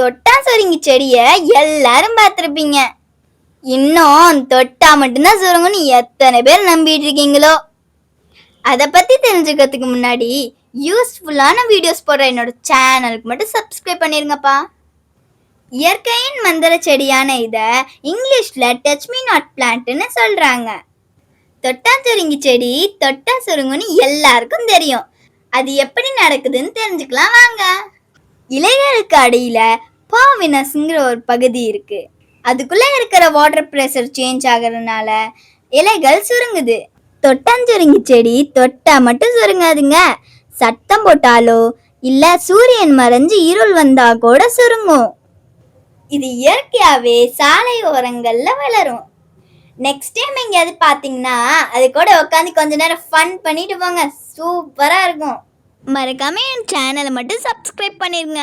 தொட்டா சொருங்கி செடிய எல்லாரும் பார்த்துருப்பீங்க. இன்னும் தொட்டா மட்டும்தான் சுருங்குன்னு எத்தனை பேர் நம்பிட்டு இருக்கீங்களோ? அதை பத்தி தெரிஞ்சுக்கிறதுக்கு முன்னாடி யூஸ்ஃபுல்லான வீடியோஸ் போடுற என்னோட சேனலுக்கு மட்டும் சப்ஸ்கிரைப் பண்ணிருங்கப்பா. இயற்கையின் மந்திர செடியான இதை இங்கிலீஷ்ல டச்மி நாட் பிளான்ட்னு சொல்றாங்க. தொட்டாச்சுருங்கி செடி தொட்டா சுருங்குன்னு எல்லாருக்கும் தெரியும். அது எப்படி நடக்குதுன்னு தெரிஞ்சுக்கலாம் வாங்க. இலைகளுக்கு அடியில பாவினஸ்ங்கிற ஒரு பகுதி இருக்கு. அதுக்குள்ள இருக்கிற வாட்டர் ப்ரெஷர் சேஞ்ச் ஆகுறதுனால இலைகள் சுருங்குது. தொட்டாஞ்சுருங்கி செடி தொட்டா மட்டும் சுருங்காதுங்க. சத்தம் போட்டாலோ இல்ல சூரியன் மறைஞ்சு இருள் வந்தா கூட சுருங்கும். இது இயற்கையாவே சாலை ஓரங்கள்ல வளரும். நெக்ஸ்ட் டைம் எங்கேயாவது பார்த்தீங்கன்னா அது கூட உட்காந்து கொஞ்ச நேரம் ஃபன் பண்ணிட்டு போங்க. சூப்பராக இருக்கும். மறக்காம என் சேனலை மட்டும் சப்ஸ்கிரைப் பண்ணிடுங்க